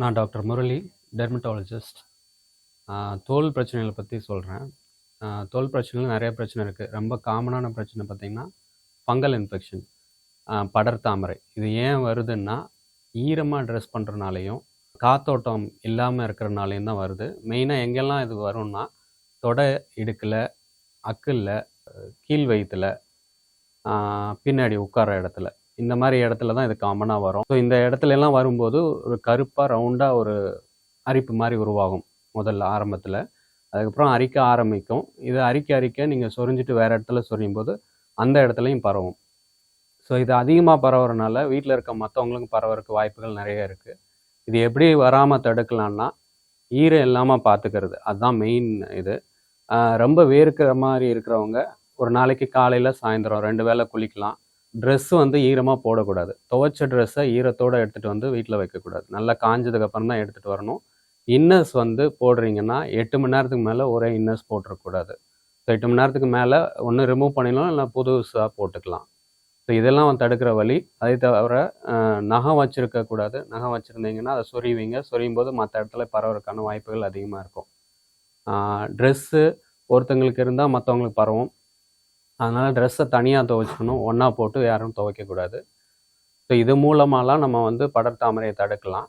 நான் doctor Murali dermatologist. தோல் பிரச்சனைகளை பற்றி சொல்கிறேன் தோல் பிரச்சனைகள் நிறைய பிரச்சனை இருக்குது ரொம்ப காமனான பிரச்சனை பார்த்திங்கன்னா ஃபங்கல் இன்ஃபெக்ஷன். படர்தாமரை. இது ஏன் வருதுன்னா ஈரமாக ட்ரெஸ் பண்ணுறனாலையும் காத்தோட்டம் இல்லாமல் இருக்கிறனாலையும் தான் வருது. மெயினாக எங்கெல்லாம் இது வரும்னா தொடை இடுக்கில் அக்கில் கீழ் வயிற்றில் பின்னாடி உட்கார இடத்துல. இந்த மாதிரி இடத்துல தான் இது காமனாக வரும். ஸோ இந்த இடத்துல எல்லாம் வரும்போது ஒரு கருப்பாக ரவுண்டாக ஒரு அரிப்பு மாதிரி உருவாகும் முதல்ல ஆரம்பத்தில். அதுக்கப்புறம் அரிக்க ஆரம்பிக்கும். இது அரிக்க அரிக்க நீங்கள் சொரிஞ்சிட்டு வேறு இடத்துல சொரியும் போது அந்த இடத்துலையும் பரவும். ஸோ இது அதிகமாக பரவுறனால வீட்டில் இருக்க மற்றவங்களுக்கும் பரவறதுக்கு வாய்ப்புகள் நிறைய இருக்குது இது எப்படி வராமல் தடுக்கலான்னா ஈரம் இல்லாமல் பார்த்துக்கிறது அதுதான் மெயின் இது. ரொம்ப வேர்க்கிற மாதிரி இருக்கிறவங்க ஒரு நாளைக்கு காலையில் சாயந்தரம் ரெண்டு வேளை குளிக்கலாம். ட்ரெஸ் வந்து ஈரமாக போடக்கூடாது. துவைச்ச ட்ரெஸ்ஸை ஈரத்தோடு எடுத்துகிட்டு வந்து வீட்டில் வைக்கக்கூடாது. நல்லா காஞ்சதுக்கப்புறம் தான் எடுத்துகிட்டு வரணும். இன்னர்ஸ் வந்து போடுறீங்கன்னா எட்டு மணி நேரத்துக்கு மேலே ஒரே இன்னர்ஸ் போட்டுறக்கூடாது. ஸோ எட்டு மணி நேரத்துக்கு மேலே ஒன்று ரிமூவ் பண்ணிடலாம் இல்லை புதுசாக போட்டுக்கலாம். ஸோ இதெல்லாம் வந்து தடுக்கிற வழி. அதே தவிர நகம் வச்சுருக்கக்கூடாது நகம் வச்சுருந்தீங்கன்னா அதை சொறிவீங்க சொரியும் போது மற்ற இடத்துல பரவறதுக்கான வாய்ப்புகள் அதிகமாக இருக்கும். ட்ரெஸ்ஸு ஒருத்தங்களுக்கு இருந்தால் மற்றவங்களுக்கு பரவும். அதனால் ட்ரெஸ்ஸை தனியாக துவைச்சிக்கணும். ஒன்றா போட்டு யாரும் துவைக்கக்கூடாது. ஸோ இது மூலமாலாம் நம்ம வந்து படர்தாமரையை தடுக்கலாம்.